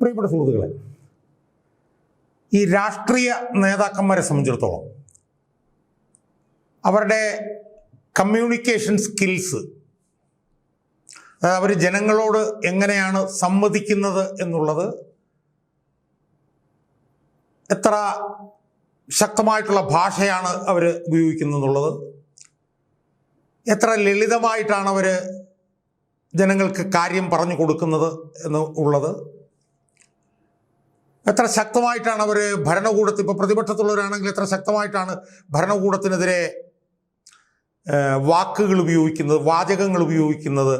പ്രിയപ്പെട്ട സുഹൃത്തുക്കളെ ഈ രാഷ്ട്രീയ നേതാക്കന്മാരെ സംബന്ധിച്ചിടത്തോളം അവരുടെ കമ്മ്യൂണിക്കേഷൻ സ്കിൽസ് അവർ ജനങ്ങളോട് എങ്ങനെയാണ് സംവദിക്കുന്നത് എന്നുള്ളത് എത്ര ശക്തമായിട്ടുള്ള ഭാഷയാണ് അവർ ഉപയോഗിക്കുന്നത് എന്നുള്ളത് എത്ര ലളിതമായിട്ടാണ് അവർ ജനങ്ങൾക്ക് കാര്യം പറഞ്ഞു കൊടുക്കുന്നത് എന്ന് ഉള്ളത് എത്ര ശക്തമായിട്ടാണ് അവർ ഭരണകൂടത്തിൽ ഇപ്പോൾ പ്രതിപക്ഷത്തുള്ളവരാണെങ്കിൽ എത്ര ശക്തമായിട്ടാണ് ഭരണകൂടത്തിനെതിരെ വാക്കുകൾ ഉപയോഗിക്കുന്നത് വാചകങ്ങൾ ഉപയോഗിക്കുന്നത്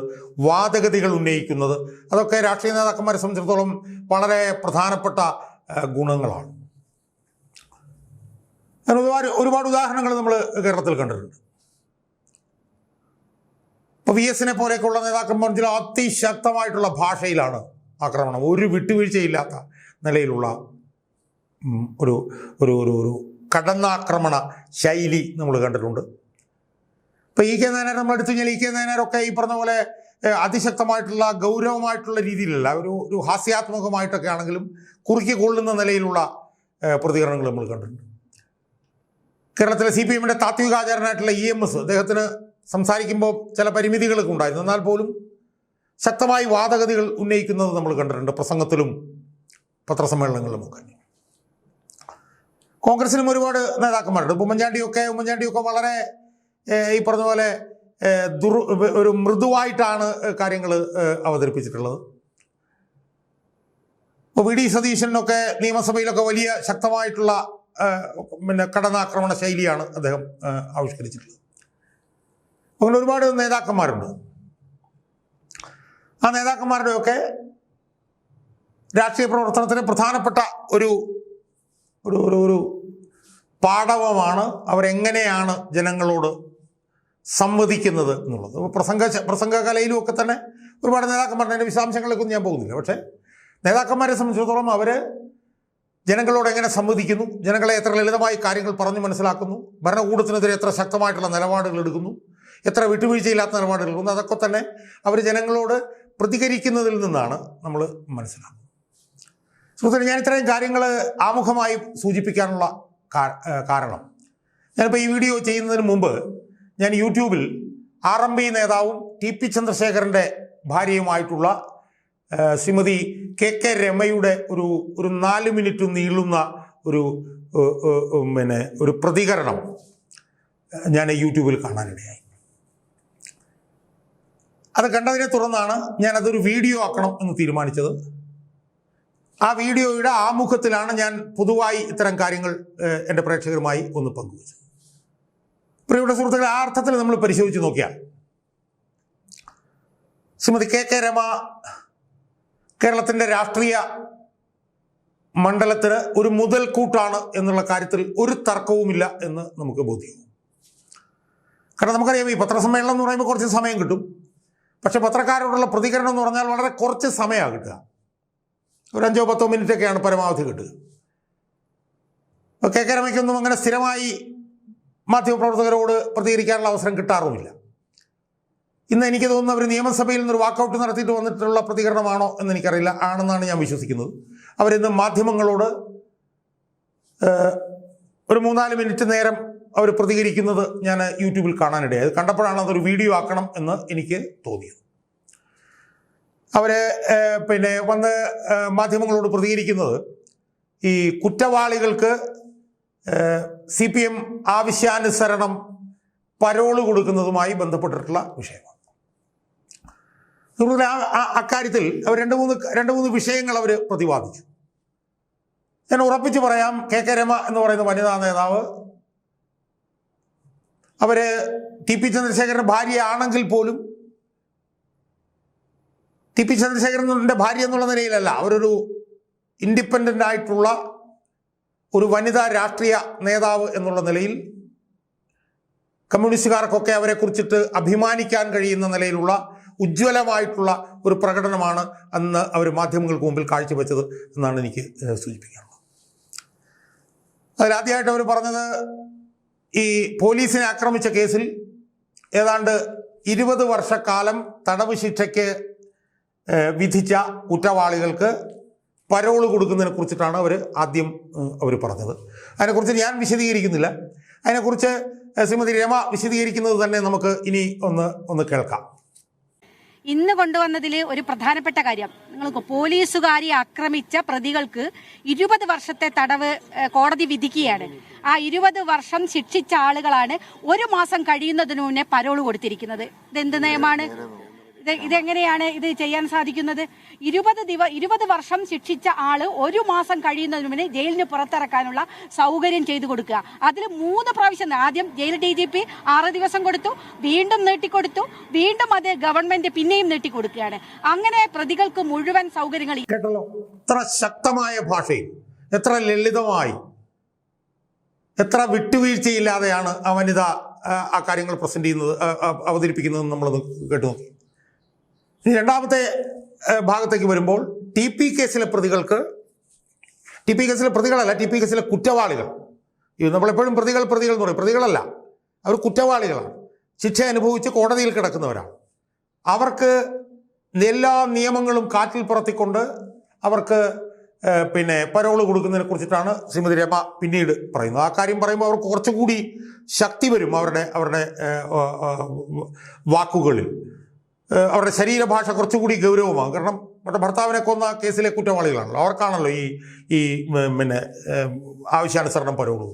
വാദഗതികൾ ഉന്നയിക്കുന്നത്. അതൊക്കെ രാഷ്ട്രീയ നേതാക്കന്മാരെ സംബന്ധിച്ചിടത്തോളം വളരെ പ്രധാനപ്പെട്ട ഗുണങ്ങളാണ്. അങ്ങനെ ഒരുപാട് ഒരുപാട് ഉദാഹരണങ്ങൾ നമ്മൾ കേരളത്തിൽ കണ്ടിട്ടുണ്ട്. ഇപ്പോൾ വി എസിനെ പോലെയൊക്കെയുള്ള നേതാക്കന്മാർ ചില അതിശക്തമായിട്ടുള്ള ഭാഷയിലാണ് ആക്രമണം. ഒരു വിട്ടുവീഴ്ചയില്ലാത്ത നിലയിലുള്ള ഒരു ഒരു ഒരു ഒരു കടന്നാക്രമണ ശൈലി നമ്മൾ കണ്ടിട്ടുണ്ട്. ഇപ്പോൾ ഇ കെ നായനാർ നമ്മൾ എടുത്തു കഴിഞ്ഞാൽ ഇ കെ നായനാരൊക്കെ ഈ പറഞ്ഞ പോലെ അതിശക്തമായിട്ടുള്ള ഗൗരവമായിട്ടുള്ള രീതിയിലല്ല ഒരു ഒരു ഹാസ്യാത്മകമായിട്ടൊക്കെ ആണെങ്കിലും കുറുക്കി കൊള്ളുന്ന നിലയിലുള്ള പ്രതികരണങ്ങൾ നമ്മൾ കണ്ടിട്ടുണ്ട്. കേരളത്തിലെ സി പി എമ്മിന്റെ താത്വികാചാരനായിട്ടുള്ള ഇ എം എസ് അദ്ദേഹത്തിന് സംസാരിക്കുമ്പോൾ ചില പരിമിതികളൊക്കെ ഉണ്ടായിരുന്നു. എന്നാൽ പോലും ശക്തമായി വാദഗതികൾ ഉന്നയിക്കുന്നത് നമ്മൾ കണ്ടിട്ടുണ്ട് പ്രസംഗത്തിലും പത്രസമ്മേളനങ്ങളിലുമൊക്കെ. കോൺഗ്രസിനും ഒരുപാട് നേതാക്കന്മാരുണ്ട്. ഉമ്മൻചാണ്ടിയൊക്കെ ഉമ്മൻചാണ്ടിയൊക്കെ വളരെ ഈ പറഞ്ഞ പോലെ ദുർ ഒരു മൃദുവായിട്ടാണ് കാര്യങ്ങൾ അവതരിപ്പിച്ചിട്ടുള്ളത്. ഇപ്പോൾ വി ഡി സതീശനൊക്കെ നിയമസഭയിലൊക്കെ വലിയ ശക്തമായിട്ടുള്ള പിന്നെ കടന്നാക്രമണ ശൈലിയാണ് അദ്ദേഹം ആവിഷ്കരിച്ചിട്ടുള്ളത്. അങ്ങനെ ഒരുപാട് നേതാക്കന്മാരുണ്ട്. ആ നേതാക്കന്മാരുടെയൊക്കെ രാഷ്ട്രീയ പ്രവർത്തനത്തിന് പ്രധാനപ്പെട്ട ഒരു ഒരു ഒരു ഒരു പാഠവമാണ് അവരെങ്ങനെയാണ് ജനങ്ങളോട് സംവദിക്കുന്നത് എന്നുള്ളത്. പ്രസംഗ പ്രസംഗ കലയിലും ഒക്കെ തന്നെ ഒരുപാട് നേതാക്കന്മാരുടെ വിശദാംശങ്ങളിലേക്കൊന്നും ഞാൻ പോകുന്നില്ല. പക്ഷേ നേതാക്കന്മാരെ സംബന്ധിച്ചിടത്തോളം അവർ ജനങ്ങളോട് എങ്ങനെ സംവദിക്കുന്നു ജനങ്ങളെ എത്ര ലളിതമായി കാര്യങ്ങൾ പറഞ്ഞു മനസ്സിലാക്കുന്നു ഭരണകൂടത്തിനെതിരെ എത്ര ശക്തമായിട്ടുള്ള നിലപാടുകൾ എടുക്കുന്നു എത്ര വിട്ടുവീഴ്ചയില്ലാത്ത നിലപാടുകൾ എടുക്കുന്നു അതൊക്കെ തന്നെ അവർ ജനങ്ങളോട് പ്രതികരിക്കുന്നതിൽ നിന്നാണ് നമ്മൾ മനസ്സിലാക്കുന്നത്. സുഹൃത്തുക്കളെ ഞാൻ ഇത്രയും കാര്യങ്ങൾ ആമുഖമായി സൂചിപ്പിക്കാനുള്ള കാരണം. ഞാനിപ്പോൾ ഈ വീഡിയോ ചെയ്യുന്നതിന് മുമ്പ് ഞാൻ യൂട്യൂബിൽ ആർ എം പി നേതാവും ടി പി ചന്ദ്രശേഖരന്റെ ഭാര്യയുമായിട്ടുള്ള ശ്രീമതി കെ കെ രമയുടെ ഒരു ഒരു നാല് മിനിറ്റ് നീളുന്ന ഒരു പിന്നെ ഒരു പ്രതികരണം ഞാൻ യൂട്യൂബിൽ കാണാനിടയായി. അത് കണ്ടതിനെ തുടർന്നാണ് ഞാനതൊരു വീഡിയോ ആക്കണം എന്ന് തീരുമാനിച്ചത്. ആ വീഡിയോയുടെ ആമുഖത്തിലാണ് ഞാൻ പൊതുവായി ഇത്തരം കാര്യങ്ങൾ എന്റെ പ്രേക്ഷകരുമായി ഒന്ന് പങ്കുവച്ചത്. പ്രിയപ്പെട്ട സുഹൃത്തുക്കളെ ആ അർത്ഥത്തിൽ നമ്മൾ പരിശോധിച്ച് നോക്കിയാൽ ശ്രീമതി കെ കെ രമ കേരളത്തിന്റെ രാഷ്ട്രീയ മണ്ഡലത്തിന് ഒരു മുതൽക്കൂട്ടാണ് എന്നുള്ള കാര്യത്തിൽ ഒരു തർക്കവുമില്ല എന്ന് നമുക്ക് ബോധ്യവും കാരണം നമുക്കറിയാം ഈ പത്രസമ്മേളനം എന്ന് പറയുമ്പോൾ കുറച്ച് സമയം കിട്ടും. പക്ഷെ പത്രക്കാരോടുള്ള പ്രതികരണം എന്ന് പറഞ്ഞാൽ വളരെ കുറച്ച് സമയമാണ് കിട്ടുക. ഒരു അഞ്ചോ പത്തോ മിനിറ്റൊക്കെയാണ് പരമാവധി കിട്ടുക. അപ്പോൾ കെ കെ രമയ്ക്കൊന്നും അങ്ങനെ സ്ഥിരമായി മാധ്യമപ്രവർത്തകരോട് പ്രതികരിക്കാനുള്ള അവസരം കിട്ടാറുമില്ല. ഇന്ന് എനിക്ക് തോന്നുന്നു അവർ നിയമസഭയിൽ നിന്നൊരു വാക്കൗട്ട് നടത്തിയിട്ട് വന്നിട്ടുള്ള പ്രതികരണമാണോ എന്ന് എനിക്കറിയില്ല ആണെന്നാണ് ഞാൻ വിശ്വസിക്കുന്നത്. അവരിന്ന് മാധ്യമങ്ങളോട് ഒരു മൂന്നാൽ മിനിറ്റ് നേരം അവർ പ്രതികരിക്കുന്നത് ഞാൻ യൂട്യൂബിൽ കാണാനിടയായി. കണ്ടപ്പോഴാണ് അതൊരു വീഡിയോ ആക്കണം എന്ന് എനിക്ക് തോന്നിയത്. അവർ പിന്നെ വന്ന് മാധ്യമങ്ങളോട് പ്രതികരിക്കുന്നത് ഈ കുറ്റവാളികൾക്ക് സി പി എം ആവശ്യാനുസരണം പരോൾ കൊടുക്കുന്നതുമായി ബന്ധപ്പെട്ടിട്ടുള്ള വിഷയമാണ്. അതുപോലെ ആ- അക്കാര്യത്തിൽ അവർ രണ്ട് മൂന്ന് രണ്ട് മൂന്ന് വിഷയങ്ങൾ അവർ പ്രതിപാദിച്ചു. ഞാൻ ഉറപ്പിച്ച് പറയാം കെ കെ രമ എന്ന് പറയുന്ന വനിതാ നേതാവ് അവർ ടി പി ചന്ദ്രശേഖരന്റെ ഭാര്യയാണെങ്കിൽ പോലും ടി പി ചന്ദ്രശേഖരന്റെ ഭാര്യ എന്നുള്ള നിലയിലല്ല. അവരൊരു ഇൻഡിപെൻഡന്റ് ആയിട്ടുള്ള ഒരു വനിതാ രാഷ്ട്രീയ നേതാവ് എന്നുള്ള നിലയിൽ കമ്മ്യൂണിസ്റ്റുകാർക്കൊക്കെ അവരെ കുറിച്ചിട്ട് അഭിമാനിക്കാൻ കഴിയുന്ന നിലയിലുള്ള ഉജ്ജ്വലമായിട്ടുള്ള ഒരു പ്രകടനമാണ് അന്ന് അവർ മാധ്യമങ്ങൾക്ക് മുമ്പിൽ കാഴ്ചവെച്ചത് എന്നാണ് എനിക്ക് സൂചിപ്പിക്കാനുള്ളത്. അതിലാദ്യമായിട്ട് അവർ പറഞ്ഞത് ഈ പോലീസിനെ ആക്രമിച്ച കേസിൽ ഏതാണ്ട് ഇരുപത് വർഷക്കാലം തടവ് ശിക്ഷയ്ക്ക് വിധിച്ച കുറ്റവാളികൾക്ക് പരോൾ കൊടുക്കുന്നതിനെ കുറിച്ചിട്ടാണ് അവർ ആദ്യം അവർ പറഞ്ഞത്. അതിനെക്കുറിച്ച് ഞാൻ വിശദീകരിക്കുന്നില്ല. അതിനെക്കുറിച്ച് ശ്രീമതി രമ വിശദീകരിക്കുന്നത് തന്നെ നമുക്ക് ഇനി ഒന്ന് ഒന്ന് കേൾക്കാം. ഇന്ന് കൊണ്ടുവന്നതിൽ ഒരു പ്രധാനപ്പെട്ട കാര്യം. നിങ്ങൾ പോലീസുകാരെ ആക്രമിച്ച പ്രതികൾക്ക് ഇരുപത് വർഷത്തെ തടവ് കോടതി വിധിക്കുകയാണ്. ആ ഇരുപത് വർഷം ശിക്ഷിച്ച ആളുകളാണ് ഒരു മാസം കഴിയുന്നതിന് മുന്നേ പരോൾ കൊടുത്തിരിക്കുന്നത്. ഇതെന്ത് നിയമമാണ് ഇത് ഇതെങ്ങനെയാണ് ഇത് ചെയ്യാൻ സാധിക്കുന്നത്? ഇരുപത് ദിവ ഇരുപത് വർഷം ശിക്ഷിച്ച ആൾ ഒരു മാസം കഴിയുന്നതിന് മുന്നേ ജയിലിന് പുറത്തിറക്കാനുള്ള സൗകര്യം ചെയ്തു കൊടുക്കുക. അതിൽ മൂന്ന് പ്രാവശ്യം ആദ്യം ജയിൽ ഡി ജി പി ആറ് ദിവസം കൊടുത്തു വീണ്ടും നീട്ടിക്കൊടുത്തു വീണ്ടും അത് ഗവൺമെന്റ് പിന്നെയും നീട്ടിക്കൊടുക്കുകയാണ്. അങ്ങനെ പ്രതികൾക്ക് മുഴുവൻ സൗകര്യങ്ങൾ എത്ര ശക്തമായ ഭാഷയിൽ എത്ര ലളിതമായി എത്ര വിട്ടുവീഴ്ചയില്ലാതെയാണ് ആ വനിത ആ, കാര്യങ്ങൾ പ്രസന്റ് ചെയ്യുന്നത് അവതരിപ്പിക്കുന്നത് നമ്മൾ കേട്ടു നോക്കി. രണ്ടാമത്തെ ഭാഗത്തേക്ക് വരുമ്പോൾ ടി പി കേസിലെ പ്രതികൾക്ക് ടി പി കേസിലെ പ്രതികളല്ല ടി പി കേസിലെ കുറ്റവാളികൾ. ഇത് നമ്മളെപ്പോഴും പ്രതികൾ പ്രതികൾ എന്ന് പറയും. പ്രതികളല്ല. അവർ കുറ്റവാളികളാണ്. ശിക്ഷ അനുഭവിച്ച് കോടതിയിൽ കിടക്കുന്നവരാണ്. അവർക്ക് എല്ലാ നിയമങ്ങളും കാറ്റിൽ പറത്തിക്കൊണ്ട് അവർക്ക് പിന്നെ പരോൾ കൊടുക്കുന്നതിനെ കുറിച്ചിട്ടാണ് ശ്രീമതി രമ പിന്നീട് പറയുന്നത്. ആ കാര്യം പറയുമ്പോൾ അവർക്ക് കുറച്ചുകൂടി ശക്തി വരും അവരുടെ അവരുടെ വാക്കുകളിൽ. അവരുടെ ശരീരഭാഷ കുറച്ചുകൂടി ഗൗരവമാകും കാരണം അവരുടെ ഭർത്താവിനെ കൊന്ന കേസിലെ കുറ്റവാളികളാണല്ലോ. അവർക്കാണല്ലോ ഈ ഈ പിന്നെ ആവശ്യാനുസരണം പരോളൂ.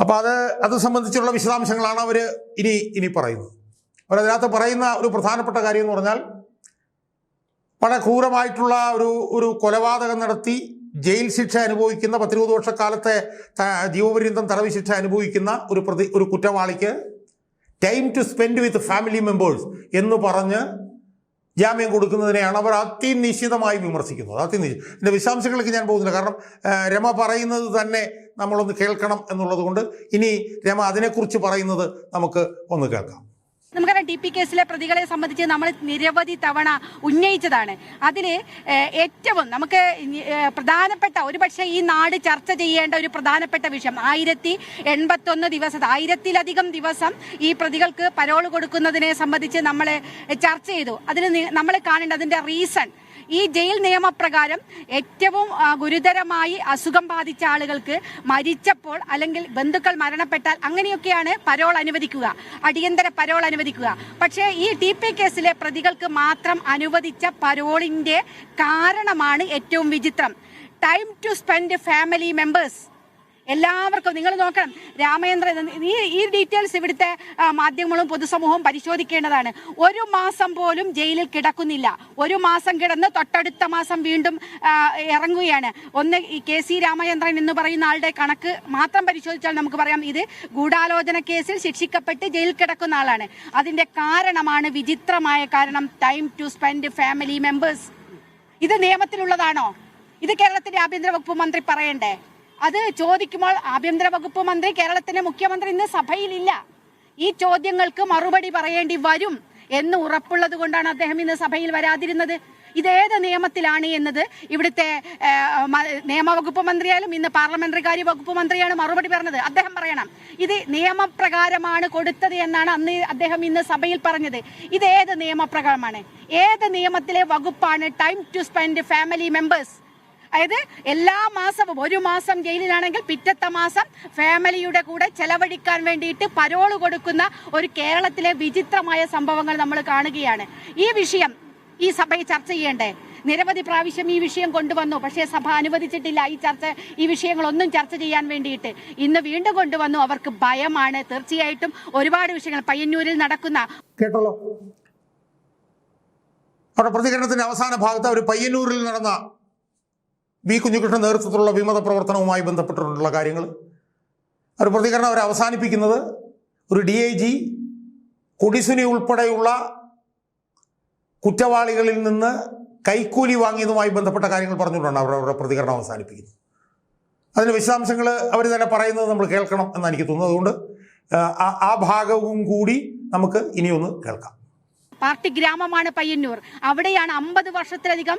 അപ്പോൾ അത് അത് സംബന്ധിച്ചുള്ള വിശദാംശങ്ങളാണ് അവർ ഇനി ഇനി പറയുന്നത്. അവരതിനകത്ത് പറയുന്ന ഒരു പ്രധാനപ്പെട്ട കാര്യം എന്ന് പറഞ്ഞാൽ വളരെ ക്രൂരമായിട്ടുള്ള ഒരു ഒരു കൊലപാതകം നടത്തി ജയിൽ ശിക്ഷ അനുഭവിക്കുന്ന പത്തിരുപത് വർഷക്കാലത്തെ ജീവപര്യന്തം തടവ് ശിക്ഷ അനുഭവിക്കുന്ന ഒരു പ്രതി ഒരു കുറ്റവാളിക്ക് time to spend with family members എന്ന് പറഞ്ഞ് ജാമ്യം കൊടുക്കുന്നതിനെയാണ് അവർ അതിനിശ്ചിതമായി വിമർശിക്കുന്നത് അതിനിശ്ചിതം എന്റെ വിശദാംശങ്ങളിലേക്ക് ഞാൻ പോകുന്നില്ല. കാരണം രമ പറയുന്നത് തന്നെ നമ്മളൊന്ന് കേൾക്കണം എന്നുള്ളത് കൊണ്ട് ഇനി രമ അതിനെക്കുറിച്ച് പറയുന്നത് നമുക്ക് ഒന്ന് കേൾക്കാം. നമുക്കറിയാം ടി പി കേസിലെ പ്രതികളെ സംബന്ധിച്ച് നമ്മൾ നിരവധി തവണ ഉന്നയിച്ചതാണ്. അതിൽ ഏറ്റവും നമുക്ക് പ്രധാനപ്പെട്ട ഒരുപക്ഷെ ഈ നാട് ചർച്ച ചെയ്യേണ്ട ഒരു പ്രധാനപ്പെട്ട വിഷയം ആയിരത്തി എൺപത്തൊന്ന് ദിവസം ആയിരത്തിലധികം ദിവസം ഈ പ്രതികൾക്ക് പരോൾ കൊടുക്കുന്നതിനെ സംബന്ധിച്ച് നമ്മൾ ചർച്ച ചെയ്തു. അതിന് നമ്മൾ കാണേണ്ട അതിന്റെ റീസൺ ഈ ജയിൽ നിയമപ്രകാരം ഏറ്റവും ഗുരുതരമായി അസുഖം ബാധിച്ച ആളുകൾക്ക് മരിച്ചപ്പോൾ അല്ലെങ്കിൽ ബന്ധുക്കൾ മരണപ്പെട്ടാൽ അങ്ങനെയൊക്കെയാണ് പരോൾ അനുവദിക്കുക അടിയന്തര പരോൾ അനുവദിക്കുക. പക്ഷേ ഈ ടി പി കേസിലെ പ്രതികൾക്ക് മാത്രം അനുവദിച്ച പരോളിന്റെ കാരണമാണ് ഏറ്റവും വിചിത്രം. Time to spend family members. എല്ലാവർക്കും നിങ്ങൾ നോക്കണം. രാമേന്ദ്രൻ ഈ ഈ ഡീറ്റെയിൽസ് ഇവിടുത്തെ മാധ്യമങ്ങളും പൊതുസമൂഹവും പരിശോധിക്കേണ്ടതാണ്. ഒരു മാസം പോലും ജയിലിൽ കിടക്കുന്നില്ല. ഒരു മാസം കിടന്ന് തൊട്ടടുത്ത മാസം വീണ്ടും ഇറങ്ങുകയാണ്. ഒന്ന് ഈ കെ സി രാമചന്ദ്രൻ എന്ന് പറയുന്ന ആളുടെ കണക്ക് മാത്രം പരിശോധിച്ചാൽ നമുക്ക് പറയാം ഇത് ഗൂഢാലോചന കേസിൽ ശിക്ഷിക്കപ്പെട്ട് ജയിലിൽ കിടക്കുന്ന ആളാണ്. അതിന്റെ കാരണമാണ് വിചിത്രമായ കാരണം time to spend family members ഇത് നിയമത്തിലുള്ളതാണോ? ഇത് കേരളത്തിന്റെ ആഭ്യന്തര വകുപ്പ് മന്ത്രി പറയണ്ടേ? അത് ചോദിക്കുമ്പോൾ ആഭ്യന്തര വകുപ്പ് മന്ത്രി കേരളത്തിന്റെ മുഖ്യമന്ത്രി ഇന്ന് സഭയിലില്ല. ഈ ചോദ്യങ്ങൾക്ക് മറുപടി പറയേണ്ടി വരും എന്ന് ഉറപ്പുള്ളത് കൊണ്ടാണ് അദ്ദേഹം ഇന്ന് സഭയിൽ വരാതിരുന്നത്. ഇതേത് നിയമത്തിലാണ് എന്നത് ഇവിടുത്തെ നിയമവകുപ്പ് മന്ത്രിയായാലും ഇന്ന് പാർലമെന്ററി കാര്യ വകുപ്പ് മന്ത്രിയാണ് മറുപടി പറഞ്ഞത്. അദ്ദേഹം പറയണം ഇത് നിയമപ്രകാരമാണ് കൊടുത്തത് എന്നാണ് അന്ന് അദ്ദേഹം ഇന്ന് സഭയിൽ പറഞ്ഞത്. ഇത് ഏത് നിയമപ്രകാരമാണ്? ഏത് നിയമത്തിലെ വകുപ്പാണ് time to spend family members? അതായത് എല്ലാ മാസവും ഒരു മാസം ജയിലിലാണെങ്കിൽ പിറ്റത്തെ മാസം ഫാമിലിയുടെ കൂടെ ചെലവഴിക്കാൻ വേണ്ടിയിട്ട് പരോൾ കൊടുക്കുന്ന ഒരു കേരളത്തിലെ വിചിത്രമായ സംഭവങ്ങൾ നമ്മൾ കാണുകയാണ്. ഈ വിഷയം ഈ സഭയിൽ ചർച്ച ചെയ്യേണ്ടേ? നിരവധി പ്രാവശ്യം ഈ വിഷയം കൊണ്ടുവന്നു പക്ഷേ സഭ അനുവദിച്ചിട്ടില്ല ഈ ചർച്ച ഈ വിഷയങ്ങളൊന്നും ചർച്ച ചെയ്യാൻ വേണ്ടിയിട്ട്. ഇന്ന് വീണ്ടും കൊണ്ടുവന്നു അവർക്ക് ഭയമാണ്. തീർച്ചയായിട്ടും ഒരുപാട് വിഷയങ്ങൾ പയ്യന്നൂരിൽ നടക്കുന്ന കേട്ടല്ലോ പ്രതികരണത്തിന്റെ അവസാന ഭാഗത്ത് അവർ പയ്യന്നൂരിൽ നടന്ന ബി കുഞ്ഞുകൃഷ്ണൻ നേതൃത്വത്തിലുള്ള വിമത പ്രവർത്തനവുമായി ബന്ധപ്പെട്ടിട്ടുള്ള കാര്യങ്ങൾ. അവർ പ്രതികരണം അവർ അവസാനിപ്പിക്കുന്നത് ഒരു ഡി ഐ ജി കൊടിസുനി ഉൾപ്പെടെയുള്ള കുറ്റവാളികളിൽ നിന്ന് കൈക്കൂലി വാങ്ങിയതുമായി ബന്ധപ്പെട്ട കാര്യങ്ങൾ പറഞ്ഞുകൊണ്ടാണ് അവർ അവരുടെ പ്രതികരണം അവസാനിപ്പിക്കുന്നത്. അതിന് വിശദാംശങ്ങൾ അവർ തന്നെ പറയുന്നത് നമ്മൾ കേൾക്കണം എന്നാണ് എനിക്ക് തോന്നുന്നത്. അതുകൊണ്ട് ആ ഭാഗവും കൂടി നമുക്ക് ഇനിയൊന്ന് കേൾക്കാം. പാർട്ടി ഗ്രാമമാണ് പയ്യന്നൂർ. അവിടെയാണ് അമ്പത് വർഷത്തിലധികം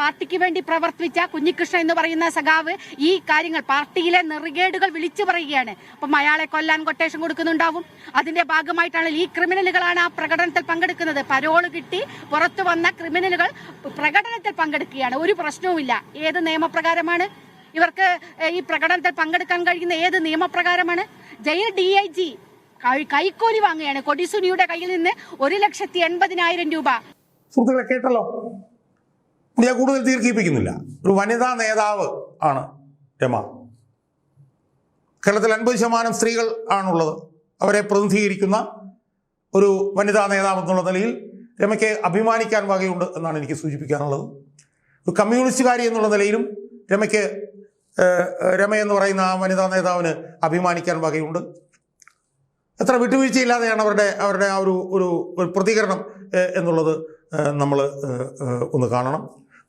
പാർട്ടിക്ക് വേണ്ടി പ്രവർത്തിച്ച കുഞ്ഞികൃഷ്ണൻ എന്ന് പറയുന്ന സഖാവ് ഈ കാര്യങ്ങൾ പാർട്ടിയിലെ നെറുകേടുകൾ വിളിച്ചു പറയുകയാണ്. അപ്പം അയാളെ കൊല്ലാൻ കൊട്ടേഷൻ കൊടുക്കുന്നുണ്ടാവും. അതിന്റെ ഭാഗമായിട്ടാണ് ഈ ക്രിമിനലുകളാണ് ആ പ്രകടനത്തിൽ പങ്കെടുക്കുന്നത്. പരോൾ കിട്ടി പുറത്തു വന്ന ക്രിമിനലുകൾ പ്രകടനത്തിൽ പങ്കെടുക്കുകയാണ്. ഒരു പ്രശ്നവുമില്ല. ഏത് നിയമപ്രകാരമാണ്? ഇവർക്ക് ഈ പ്രകടനത്തിൽ പങ്കെടുക്കാൻ കഴിയുന്ന ഏത് നിയമപ്രകാരമാണ്? ജയിൽ ഡി ഐ ജി കൈക്കൂലി വാങ്ങുകയാണ്. കൊടിസുനിയുടെ കയ്യിൽ നിന്ന് ഒരു ലക്ഷത്തി എൺപതിനായിരം രൂപ. സുഹൃത്തുക്കളെ കേട്ടല്ലോ? ഞാൻ കൂടുതൽ ദീർഘിപ്പിക്കുന്നില്ല. ഒരു വനിതാ നേതാവ് ആണ് രമ. കേരളത്തിൽ അൻപത് ശതമാനം സ്ത്രീകൾ ആണുള്ളത്. അവരെ പ്രതിനിധീകരിക്കുന്ന ഒരു വനിതാ നേതാവ് എന്നുള്ള നിലയിൽ രമയ്ക്ക് അഭിമാനിക്കാൻ വകയുണ്ട് എന്നാണ് എനിക്ക് സൂചിപ്പിക്കാനുള്ളത്. ഒരു കമ്മ്യൂണിസ്റ്റുകാരി എന്നുള്ള നിലയിലും രമയ്ക്ക് രമ എന്ന് പറയുന്ന ആ വനിതാ നേതാവിന് അഭിമാനിക്കാൻ വകയുണ്ട്. എത്ര വിട്ടുവീഴ്ചയില്ലാതെയാണ് അവരുടെ അവരുടെ ആ ഒരു ഒരു പ്രതികരണം എന്നുള്ളത് നമ്മൾ ഒന്ന് കാണണം.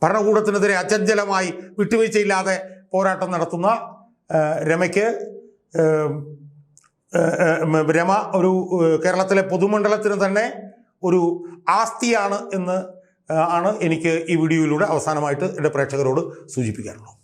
ഭരണകൂടത്തിനെതിരെ അചഞ്ചലമായി വിട്ടുവീഴ്ചയില്ലാതെ പോരാട്ടം നടത്തുന്ന രമയ്ക്ക് രമ ഒരു കേരളത്തിലെ പൊതുമണ്ഡലത്തിന് തന്നെ ഒരു ആസ്തിയാണ് എന്ന് ആണ് എനിക്ക് ഈ വീഡിയോയിലൂടെ അവസാനമായിട്ട് എന്റെ പ്രേക്ഷകരോട് സൂചിപ്പിക്കാനുള്ളത്.